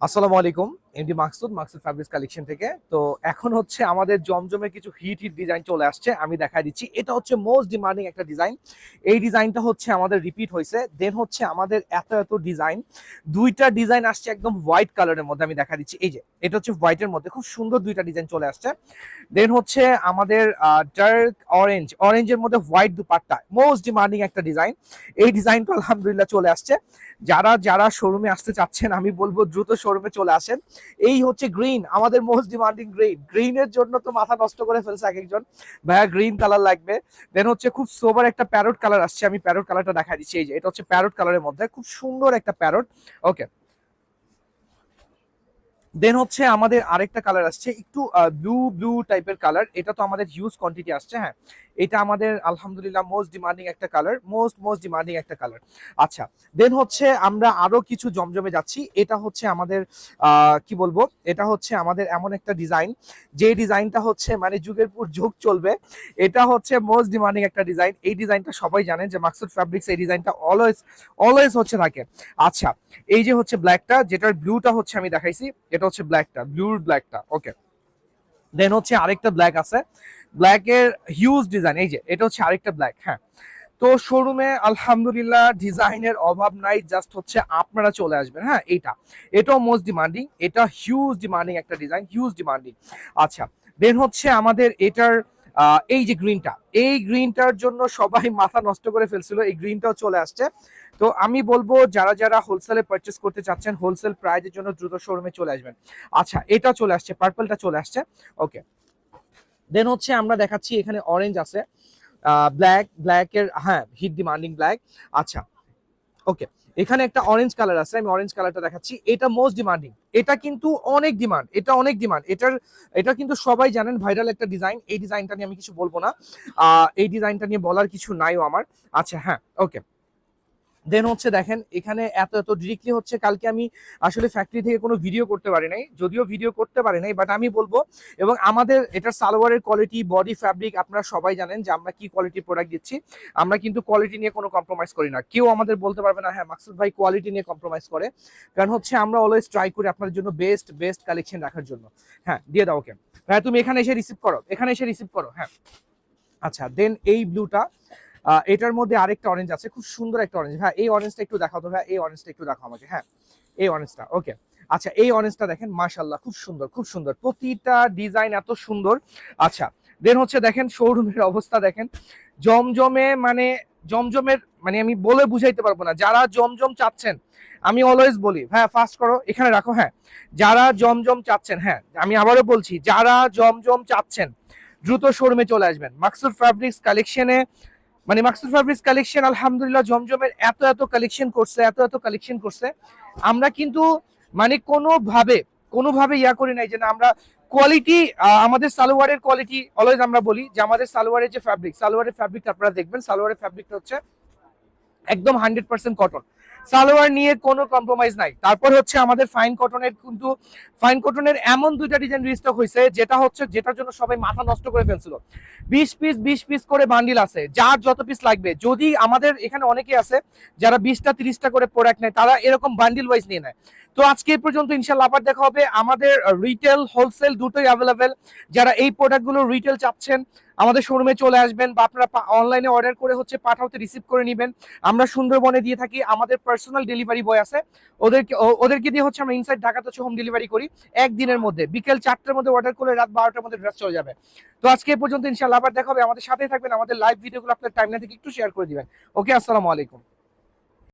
আসসালামু আলাইকুম। MD Maksud Maksud fabrics collection থেকে। তো এখন হচ্ছে আমাদের জমজমের কিছু হিট হিট ডিজাইন চলে আসছে, আমি দেখাই দিচ্ছি। এটা হচ্ছে মোস্ট ডিমান্ডিং একটা ডিজাইন এই ডিজাইনটা হচ্ছে আমাদের রিপিট হয়েছে। দেন হচ্ছে আমাদের এত এত ডিজাইন দুইটা ডিজাইন আসছে একদম হোয়াইট কালারের মধ্যে, আমি দেখা দিচ্ছি। এই যে, এটা হচ্ছে হোয়াইটের মধ্যে, খুব সুন্দর দুইটা ডিজাইন চলে আসছে। দেন হচ্ছে আমাদের ডার্ক অরেঞ্জ অরেঞ্জের মধ্যে হোয়াইট দুপাট্টা মোস্ট ডিমান্ডিং একটা ডিজাইন এই ডিজাইনটা আলহামদুলিল্লাহ চলে আসছে। যারা যারা শোরুমে আসতে চাচ্ছেন, আমি বলব দ্রুত শোরুমে চলে আসেন। এই হচ্ছে গ্রিন আমাদের মোস্ট ডিমান্ডিং গ্রিন গ্রিনের জন্য তো মাথা নষ্ট করে ফেলছে এক একজন ভাইয়া গ্রিন কালার লাগবে। দেন হচ্ছে খুব সোবার একটা প্যারোট কালার আসছে, আমি প্যারোট কালারটা দেখা দিচ্ছি। এই যে, এটা হচ্ছে প্যারোট কালারের মধ্যে। খুব সুন্দর একটা প্যারোট ওকে দেন হচ্ছে আমাদের আরেকটা কালার আসছে, একটু ব্লু ব্লু টাইপের কালার এটা তো আমাদের হিউজ কোয়ান্টিটি আসছে হ্যাঁ। এটা আমাদের, আলহামদুলিল্লাহ মোস্ট ডিমান্ডিং একটা কালার মোস্ট মোস্ট ডিমান্ডিং একটা কালার আচ্ছা দেন হচ্ছে আমরা আরও কিছু জমজমে যাচ্ছি। এটা হচ্ছে আমাদের কি বলব? এটা হচ্ছে আমাদের এমন একটা ডিজাইন যে ডিজাইনটা হচ্ছে মানে যুগের পর যুগ চলবে, এটা হচ্ছে মোস্ট ডিমান্ডিং একটা ডিজাইন এই ডিজাইনটা সবাই জানেন যে মাকসুদ ফ্যাব্রিক্স এই ডিজাইনটা অলওয়েজ অলওয়েজ হচ্ছে থাকে। আচ্ছা এই যে হচ্ছে ব্ল্যাকটা যেটার ব্লুটা হচ্ছে আমি দেখাইছি, এটা হচ্ছে ব্ল্যাকটা ব্লুর ব্ল্যাকটা ওকে দেন হচ্ছে আরেকটা ব্ল্যাক আছে। ব্ল্যাকের হিউজ ডিজাইন এই যে, এটা হচ্ছে আরেকটা ব্ল্যাক হ্যাঁ। তো শোরুমে আলহামদুলিল্লাহ ডিজাইনের অভাব নাই জাস্ট হচ্ছে আপনারা চলে আসবেন হ্যাঁ এটা এটাও মোস্ট ডিমান্ডিং এটা হিউজ ডিমান্ডিং একটা ডিজাইন হিউজ ডিমান্ডিং আচ্ছা দেন হচ্ছে আমাদের এটার এই যে গ্রিনটা এই গ্রিনটার জন্য সবাই মাথা নষ্ট করে ফেলছিল, এই গ্রিনটাও চলে আসছে। তো আমি বলব, যারা যারা হোলসেলে পারচেস করতে চাচ্ছেন হোলসেল প্রাইজের জন্য দ্রুত শোরুমে চলে আসবেন। আচ্ছা এটা চলে আসছে পার্পলটা চলে আসছে। ওকে দেন হচ্ছে আমরা দেখাচ্ছি, এখানে অরেঞ্জ আছে ব্ল্যাক ব্ল্যাকের হ্যাঁ হিট ডিমান্ডিং ব্ল্যাক আচ্ছা ওকে এখানে একটা অরেঞ্জ কালার আছে, আমি অরেঞ্জ কালারটা দেখাচ্ছি। এটা মোস্ট ডিমান্ডিং এটা কিন্তু অনেক ডিমান্ড এটা অনেক ডিমান্ড এটার, এটা কিন্তু সবাই জানেন ভাইরাল একটা ডিজাইন এই ডিজাইনটা নিয়ে আমি কিছু বলব না। এই ডিজাইনটা নিয়ে বলার কিছু নাইও আমার। আচ্ছা হ্যাঁ ওকে দেন হচ্ছে দেখেন, এখানে এত এত ডিরেক্টলি হচ্ছে কালকে আমি আসলে ফ্যাক্টরি থেকে কোনো ভিডিও করতে পারি নাই। যদিও ভিডিও করতে পারি নাই বাট আমি বলব, এবং আমাদের এটার সালোয়ারের কোয়ালিটি বডি ফ্যাব্রিক আপনারা সবাই জানেন যে আমরা কি কোয়ালিটি প্রোডাক্ট দিচ্ছি। আমরা কিন্তু কোয়ালিটি নিয়ে কোনো কম্প্রোমাইজ করি না। কেউ আমাদের বলতে পারবে না হ্যাঁ মাকসুদ ভাই কোয়ালিটি নিয়ে কম্প্রোমাইজ করে। কারণ হচ্ছে আমরা অলওয়েজ ট্রাই করি আপনার জন্য বেস্ট বেস্ট কালেকশন রাখার জন্য। হ্যাঁ দিয়ে দাও ওকে। হ্যাঁ তুমি এখানে এসে রিসিভ করো, এখানে এসে রিসিভ করো হ্যাঁ। আচ্ছা দেন এই ব্লুটা এটার মধ্যে আরেকটা অরেঞ্জ আছে। খুব সুন্দর একটা অরেঞ্জ হ্যাঁ এই অরেঞ্জটা একটু দেখাও তো হ্যাঁ এই অরেঞ্জটা একটু দেখাও আমাকে। হ্যাঁ এই অরেঞ্জটা ওকে আচ্ছা এই অরেঞ্জটা দেখেন মাশাল্লাহ খুব সুন্দর খুব সুন্দর। প্রতিটা ডিজাইন এত সুন্দর। আচ্ছা দেন হচ্ছে দেখেন শোরুমের অবস্থা দেখেন। জমজমে মানে জমজমের মানে আমি বলে বুঝাইতে পারব না। যারা জমজম চাচ্ছেন, আমি অলওয়েজ বলি হ্যাঁ ফাস্ট করো, এখানে রাখো হ্যাঁ। যারা জমজম চাচ্ছেন হ্যাঁ আমি আবারও বলছি, যারা জমজম চাচ্ছেন, দ্রুত শোরুমে চলে আসবেন। মাকসুদ ফ্যাব্রিক্স কালেকশনে মানে মাকসুদ ফ্যাব্রিক্স কালেকশন আলহামদুলিল্লাহ, জমজমের এত এত কালেকশন করছে, এত এত কালেকশন করছে। আমরা কিন্তু মানে কোনোভাবে কোনোভাবে ইয়া করি নাই যে না, আমরা কোয়ালিটি আমাদের সালোয়ারের কোয়ালিটি অলওয়েজ আমরা বলি যে আমাদের সালোয়ারের যে ফ্যাব্রিক সালোয়ারের ফ্যাব্রিক আপনারা দেখবেন, সালোয়ারের ফ্যাব্রিকটা হচ্ছে একদম হান্ড্রেড পার্সেন্ট কটন সালোয়ার নিয়ে কোনো কম্প্রোমাইজ নাই। তারপর হচ্ছে আমাদের ফাইন কটনের কিন্তু ফাইন কটনের এমন দুইটা ডিজাইন রিস্টক হয়েছে যেটা হচ্ছে যেটার জন্য সবাই মাথা নষ্ট করে ফেলছিল। বিশ পিস বিশ পিস করে বান্ডিল আছে, যার যত পিস লাগবে। যদি আমাদের এখানে অনেকে আছে, যারা বিশটা, তিরিশটা করে প্রোডাক্ট নেয়, তারা এরকম বান্ডিল ওয়াইজ নিয়ে নেয়। তো আজকে এই পর্যন্ত ইনশাল্লাহ আবার দেখা হবে। আমাদের রিটেল হোলসেল দুটোই অ্যাভেলেবেল যারা এই প্রোডাক্টগুলো রিটেল চাচ্ছেন, আমাদের শোরুমে চলে আসবেন বা আপনারা অনলাইনে অর্ডার করে হচ্ছে পাঠাতে রিসিভ করে নেবেন। আমরা সুন্দরবনে দিয়ে থাকি, আমাদের পার্সোনাল ডেলিভারি বয় আছে। ওদেরকে ওদেরকে দিয়ে হচ্ছে আমরা ইনসাইড ঢাকাতে হচ্ছে হোম ডেলিভারি করি, একদিনের মধ্যে। বিকেল চারটার মধ্যে অর্ডার করলে রাত বারোটার মধ্যে ড্রেস চলে যাবে। তো আজকে পর্যন্ত ইনশাল্লাহ আবার দেখা হবে। আমাদের সাথেই থাকবেন, আমাদের লাইভ ভিডিওগুলো আপনার টাইমলাইন থেকে একটু শেয়ার করে দিবেন। ওকে, আসসালামু আলাইকুম।